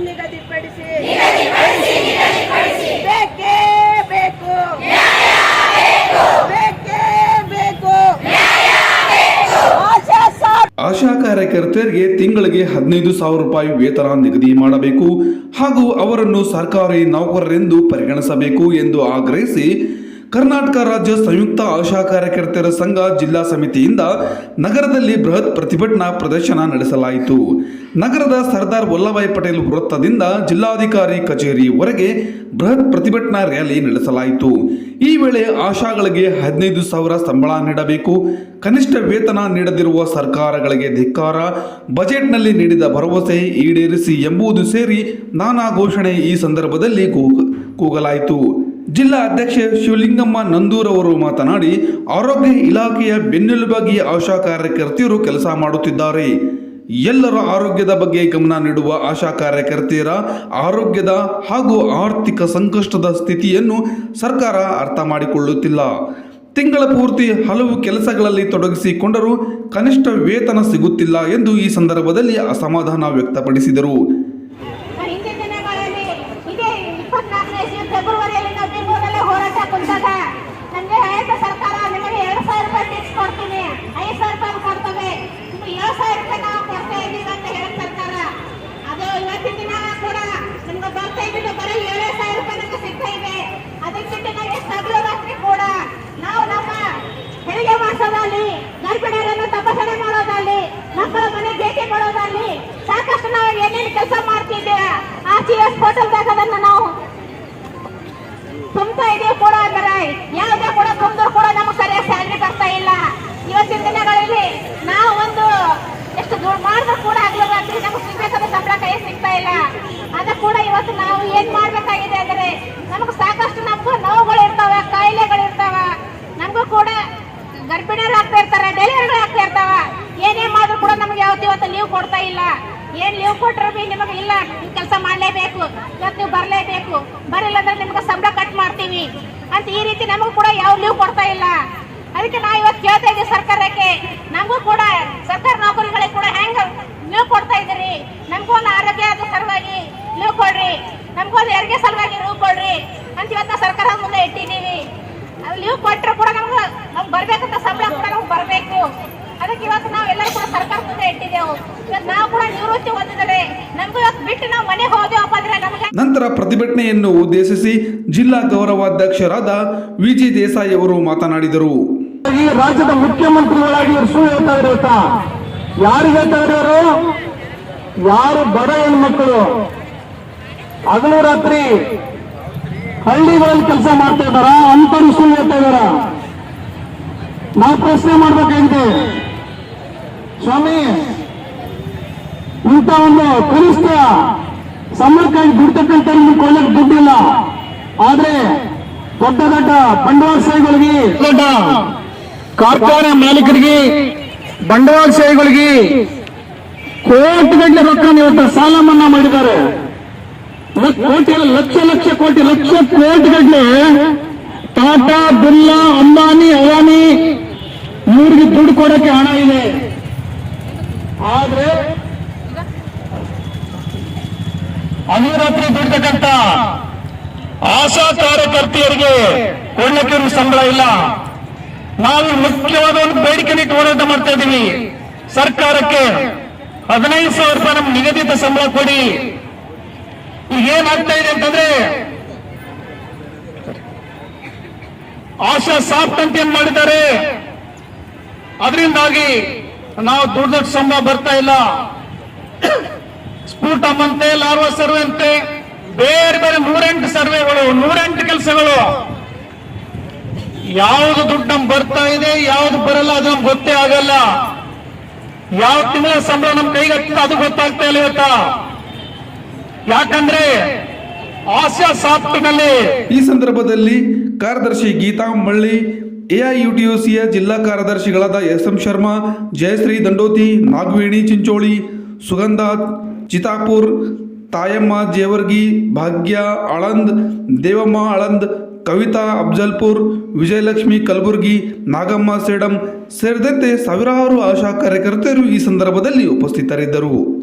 ನಿಗದಿಪಡಿಸಿ ಬೇಕೇ ಬೇಕು. ಬೇಕೇ ಬೇಕು. ಆಶಾ ಕಾರ್ಯಕರ್ತರಿಗೆ ಆಶಾ ಕಾರ್ಯಕರ್ತೆಯರಿಗೆ ತಿಂಗಳಿಗೆ ಹದಿನೈದು ಸಾವಿರ ರೂಪಾಯಿ ವೇತನ ನಿಗದಿ ಮಾಡಬೇಕು ಹಾಗೂ ಅವರನ್ನು ಸರ್ಕಾರಿ ನೌಕರರೆಂದು ಪರಿಗಣಿಸಬೇಕು ಎಂದು ಆಗ್ರಹಿಸಿ ಕರ್ನಾಟಕ ರಾಜ್ಯ ಸಂಯುಕ್ತ ಆಶಾ ಕಾರ್ಯಕರ್ತರ ಸಂಘ ಜಿಲ್ಲಾ ಸಮಿತಿಯಿಂದ ನಗರದಲ್ಲಿ ಬೃಹತ್ ಪ್ರತಿಭಟನಾ ಪ್ರದರ್ಶನ ನಡೆಸಲಾಯಿತು. ನಗರದ ಸರ್ದಾರ್ ವಲ್ಲಭಾಯ್ ಪಟೇಲ್ ವೃತ್ತದಿಂದ ಜಿಲ್ಲಾಧಿಕಾರಿ ಕಚೇರಿವರೆಗೆ ಬೃಹತ್ ಪ್ರತಿಭಟನಾ ರ್ಯಾಲಿ ನಡೆಸಲಾಯಿತು. ಈ ವೇಳೆ ಆಶಾಗಳಿಗೆ ಹದಿನೈದು ಸಾವಿರ ಸಂಬಳ ನೀಡಬೇಕು. ಕನಿಷ್ಠ ವೇತನ ನೀಡದಿರುವ ಸರ್ಕಾರಗಳಿಗೆ ಧಿಕ್ಕಾರ. ಬಜೆಟ್ನಲ್ಲಿ ನೀಡಿದ ಭರವಸೆ ಈಡೇರಿಸಿ ಎಂಬುದು ಸೇರಿ ನಾನಾ ಘೋಷಣೆ ಈ ಸಂದರ್ಭದಲ್ಲಿ ಕೂಗ- ಕೂಗಲಾಯಿತು. ಜಿಲ್ಲಾ ಅಧ್ಯಕ್ಷೆ ಶಿವಲಿಂಗಮ್ಮ ನಂದೂರ್ ಅವರು ಮಾತನಾಡಿ, ಆರೋಗ್ಯ ಇಲಾಖೆಯ ಬೆನ್ನೆಲುಬಾಗಿ ಆಶಾ ಕಾರ್ಯಕರ್ತೆಯರು ಕೆಲಸ ಮಾಡುತ್ತಿದ್ದಾರೆ. ಎಲ್ಲರ ಆರೋಗ್ಯದ ಬಗ್ಗೆ ಗಮನ ನೀಡುವ ಆಶಾ ಕಾರ್ಯಕರ್ತೆಯರ ಆರೋಗ್ಯದ ಹಾಗೂ ಆರ್ಥಿಕ ಸಂಕಷ್ಟದ ಸ್ಥಿತಿಯನ್ನು ಸರ್ಕಾರ ಅರ್ಥ ಮಾಡಿಕೊಳ್ಳುತ್ತಿಲ್ಲ. ತಿಂಗಳ ಪೂರ್ತಿ ಹಲವು ಕೆಲಸಗಳಲ್ಲಿ ತೊಡಗಿಸಿಕೊಂಡರೂ ಕನಿಷ್ಠ ವೇತನ ಸಿಗುತ್ತಿಲ್ಲ ಎಂದು ಈ ಸಂದರ್ಭದಲ್ಲಿ ಅಸಮಾಧಾನ ವ್ಯಕ್ತಪಡಿಸಿದರು ಹಿಂದಿನ ದಿನಗಳಲ್ಲಿ ಇದೇ ಇಪ್ಪತ್ನಾಲ್ಕನೇ ಫೆಬ್ರವರಿಯಲ್ಲಿ ನಾವು ಬೆಂಗಳೂರಲ್ಲೇ ಹೋರಾಟ ಕುಂತಾಗ ನಮಗೆ ಹೇಳಿದ ಸರ್ಕಾರ ನಿಮಗೆ ಎರಡು ಸಾವಿರ ರೂಪಾಯಿ ಫಿಕ್ಸ್ ಕೊಡ್ತೀನಿ ಐದು ಸಾವಿರ ರೂಪಾಯಿ ಕೊಡ್ತೇವೆ ನಿಮ್ಗೆ ಏಳು ಸಾವಿರ ರೂಪಾಯಿ ನಾವು ಕೊಡ್ತಾ ಇದ್ದೀವಿ ಅಂತ ಹೇಳಿದ ಸರ್ಕಾರ ಅದು ಇವತ್ತಿನ ದಿನ ಕೂಡ ನಿಮ್ಗೆ ಬರ್ತಾ ಇದ್ದಿದ್ದು ಬರೀ ಏಳೇ ಸಾವಿರ ರೂಪಾಯಿ ನಮ್ಗೆ ಸಿಗ್ತಾ ಇದೆ ಅದಕ್ಕಿಂತ ನಾವು ಎಷ್ಟು ಹಗಲು ಕೂಡ ನಾವು ನಮ್ಮ ಹೆರಿಗೆ ಮಾಡಿಸೋದಲ್ಲಿ ಗರ್ಭಿಣಿಯರನ್ನು ತಪಾಸಣೆ ಮಾಡೋದಲ್ಲಿ ಮಕ್ಕಳ ಮನೆ ಭೇಟಿ ಮಾಡೋದಲ್ಲಿ ಸಾಕಷ್ಟು ನಾವು ಏನೇನು ಕೆಲಸ ಮಾಡ್ತಿದ್ದೆ, ಆ ಸಿ ಎಸ್ ಪೋರ್ಟಲ್ದಾಗ ಅದನ್ನ ನಾವು ತುಂಬ್ತಾ ಇದೀವಿ ಕೂಡ ಅಂದ್ರೆ ಯಾವುದೇ ಕೂಡ ತುಂಬಿದ್ರು ಕೂಡ ನಮಗೆ ಸರಿಯಾಗಿ ಸ್ಯಾಲ್ರಿ ಬರ್ತಾ ಇಲ್ಲ. ಇವತ್ತಿನ ದಿನಗಳಲ್ಲಿ ನಾವು ಒಂದು ಎಷ್ಟು ದುಡ್ಡು ಮಾಡಿದ್ರು ಕೂಡ ಆಗ್ಲೂ ರಾತ್ರಿ ನಮಗೆ ಸಿಗ್ಬೇಕಾದ ಸಂಬಳ ಕೈ ಸಿಗ್ತಾ ಇಲ್ಲ. ಅದ ಕೂಡ ಇವತ್ತು ನಾವು ಏನ್ ಮಾಡ್ಬೇಕಾಗಿದೆ ಅಂದ್ರೆ ನಮಗೆ ಸಾಕಷ್ಟು ನಮಗೂ ನೋವುಗಳು ಇರ್ತಾವ, ಕಾಯಿಲೆಗಳು ಇರ್ತಾವ. ನಮಗೂ ಕೂಡ ಗರ್ಭಿಣಿಯರು ಆಗ್ತಾ ಇರ್ತಾರೆ, ಡೆಲಿವರಿಗಳು ಆಗ್ತಾ ಇರ್ತಾವ. ಏನೇ ಮಾಡಿದ್ರು ಕೂಡ ನಮ್ಗೆ ಯಾವತ್ತು ಇವತ್ತು ಲೀವ್ ಕೊಡ್ತಾ ಇಲ್ಲ. ಏನ್ ಲೀವ್ ಕೊಟ್ರು ಬಿ ನಿಮಗೆ ಇಲ್ಲ. ಕೆಲಸ ಮಾಡ್ಲೇಬೇಕು. ಇವತ್ತು ನೀವು ಬರ್ಲೇಬೇಕು. ಬರಲಿಲ್ಲ ಅಂದ್ರೆ ನಿಮ್ಗೆ ಸಂಬಳ ಕಟ್ ಮಾಡ್ತೀವಿ. ಅಂತ ಈ ರೀತಿ ನಮಗೂ ಕೂಡ ಯಾವ ಲೀವ್ ಕೊಡ್ತಾ ಇಲ್ಲ. ಅದಕ್ಕೆ ನಾವು ಇವತ್ತು ಕೇಳ್ತಾ ಇದ್ದೀವಿ ಸರ್ಕಾರಕ್ಕೆ. ನಮಗೂ ಕೂಡ ಸರ್ಕಾರ ನೌಕರಿಗಳಿಗೆ ಕೂಡ ಹೆಂಗ ಲೀವ್ ಕೊಡ್ತಾ ಇದ್ದೀರಿ? ನಮಗೂ ಒಂದು ಆರೋಗ್ಯದ ಸಲುವಾಗಿ ಲೀವ್ ಕೊಡ್ರಿ. ನಮಗೂ ಒಂದು ಹೆರಿಗೆ ಸಲುವಾಗಿ ಲೀವ್ ಕೊಡ್ರಿ ಅಂತ ಇವತ್ತು ನಾವು ಸರ್ಕಾರ ಮುಂದೆ ಇಟ್ಟಿದ್ದೀವಿ. ಅದು ಲೀವ್ ಕೊಟ್ಟರು ಕೂಡ ನಮ್ಗೆ ನಮ್ಗೆ ಬರ್ಬೇಕಂತ ಸಂಬಳ ಕೂಡ ನಮ್ಗೆ ಬರಬೇಕು. ಅದಕ್ಕೆ ಇವತ್ತು ನಾವೆಲ್ಲರೂ ಕೂಡ ಸರ್ಕಾರ ಮುಂದೆ ಇಟ್ಟಿದ್ದೆವು ಇವತ್ತು ನಾವು ಕೂಡ ನಿವೃತ್ತಿ ಹೊಂದಿದರೆ ನಮಗೂ ಇವತ್ತು ಬಿಟ್ಟು ನಾವು ಮನೆಗೆ ಹೋದೆವಪ್ಪ ಅಂದ್ರೆ ನಮಗೆ ನಂತರ ಪ್ರತಿಭಟನೆಯನ್ನು ಉದ್ದೇಶಿಸಿ ಜಿಲ್ಲಾ ಗೌರವಾಧ್ಯಕ್ಷರಾದ ವಿಜಿ ದೇಸಾಯಿ ಅವರು ಮಾತನಾಡಿದರು. ಈ ರಾಜ್ಯದ ಮುಖ್ಯಮಂತ್ರಿಗಳಾಗಿ ಯಾರು ಸುಳ್ಳು ಹೇಳ್ತಾ ಇರೋತ ಹೇಳ್ತಾ ಇರೋರು ಯಾರು ಬಡ ಹೆಣ್ಮಕ್ಳು? ಹಗಲು ರಾತ್ರಿ ಹಳ್ಳಿಗಳಲ್ಲಿ ಕೆಲಸ ಮಾಡ್ತಾ ಇದ್ದಾರ? ಅಂತವ್ರು ಸುಳ್ಳು ನಾವು ಪ್ರಶ್ನೆ ಮಾಡ್ಬೇಕಾಗಿದೆ. ಸ್ವಾಮಿ, ಇಂಥ ಒಂದು ಕನಿಷ್ಠ ಸಂಬಳಕ್ಕಾಗಿ ದುಡ್ತಕ್ಕಂಥ ಕೊಳ್ಳಕ್ಕೆ ದುಡ್ಡಿಲ್ಲ. ಆದ್ರೆ ದೊಡ್ಡ ದೊಡ್ಡ ಬಂಡವಾಳಶಾಹಿಗಳಿಗೆ ದೊಡ್ಡ ಕಾರ್ಖಾನೆ ಮಾಲೀಕರಿಗೆ ಬಂಡವಾಳಶಾಹಿಗಳಿಗೆ ಕೋಟಿಗಟ್ಟಲೆ ರೊಕ್ಕ ಇವತ್ತು ಸಾಲ ಮನ್ನಾ ಮಾಡಿದ್ದಾರೆ. ಕೋಟಿ ಲಕ್ಷ ಲಕ್ಷ ಕೋಟಿ, ಲಕ್ಷ ಕೋಟಿಗಟ್ಟಲೆ ಟಾಟಾ, ಬಿರ್ಲಾ, ಅಂಬಾನಿ, ಅವಾನಿ ಮೂರ್ಗೆ ದುಡ್ಡು ಕೊಡಕ್ಕೆ ಹಣ ಇದೆ. ಆದ್ರೆ ಅಹೋರಾತ್ರಿ ದುಡ್ತಕ್ಕಂತ ಆಶಾ ಕಾರ್ಯಕರ್ತೆಯರಿಗೆ ಕೊಡ್ಲಿಕ್ಕೆ ಇರುವ ಸಂಬಳ ಇಲ್ಲ. ನಾವು ಮುಖ್ಯವಾದ ಒಂದು ಬೇಡಿಕೆ ಹೋರಾಟ ಮಾಡ್ತಾ ಇದ್ದೀವಿ. ಸರ್ಕಾರಕ್ಕೆ ಹದಿನೈದು ಸಾವಿರ ರೂಪಾಯಿ ನಮ್ಗೆ ನಿಗದಿತ ಸಂಬಳ ಕೊಡಿ. ಈಗ ಏನಾಗ್ತಾ ಇದೆ ಅಂತಂದ್ರೆ, ಆಶಾ ಸಾಫ್ಟ್ ಅಂತ ಏನ್ ಮಾಡಿದ್ದಾರೆ? ಅದರಿಂದಾಗಿ ನಾವು ದೊಡ್ಡ ಸಂಬಳ ಬರ್ತಾ ಇಲ್ಲ. ಸ್ಫೂಟಮ್ ಅಂತೆ ಲಾರ್ವಾ ಸರ್ವೆ ಅಂತೆ, ಬೇರೆ ಬೇರೆ ನೂರೆಂಟು ಸರ್ವೆಗಳು, ನೂರೆಂಟು ಕೆಲಸಗಳು. ಯಾವುದು ದುಡ್ಡು ನಮ್ ಬರ್ತಾ ಇದೆ, ಯಾವ್ದು ಬರಲ್ಲ ಅದು ನಮ್ಗೆ ಗೊತ್ತೇ ಆಗಲ್ಲ. ಯಾವ ತಿಂಗಳ ಸಂಬಳ ನಮ್ ಕೈಗೆ ಅದು ಗೊತ್ತಾಗ್ತಾ ಇಲ್ಲ ಇವತ್ತ. ಯಾಕಂದ್ರೆ ಆಶಾ ಸಾಪ್ತಿನಲ್ಲಿ ಈ ಸಂದರ್ಭದಲ್ಲಿ ಕಾರ್ಯದರ್ಶಿ ಗೀತಾ ಮಳ್ಳಿ ಎಐಯುಟಿಯುಸಿಯ ಜಿಲ್ಲಾ ಕಾರ್ಯದರ್ಶಿಗಳಾದ ಎಸ್ ಎಂ ಶರ್ಮಾ, ಜಯಶ್ರೀ ದಂಡೋತಿ, ನಾಗವೇಣಿ ಚಿಂಚೋಳಿ, ಸುಗಂಧ ಚಿತಾಪುರ್, ತಾಯಮ್ಮ ಜೇವರ್ಗಿ, ಭಾಗ್ಯ ಆಳಂದ್ ದೇವಮ್ಮ ಆಳಂದ್ ಕವಿತಾ ಅಫ್ಜಲ್ಪುರ್, ವಿಜಯಲಕ್ಷ್ಮಿ ಕಲಬುರ್ಗಿ, ನಾಗಮ್ಮ ಸೇಡಂ ಸೇರಿದಂತೆ ಸಾವಿರಾರು ಆಶಾ ಕಾರ್ಯಕರ್ತರು ಈ ಸಂದರ್ಭದಲ್ಲಿ ಉಪಸ್ಥಿತರಿದ್ದರು.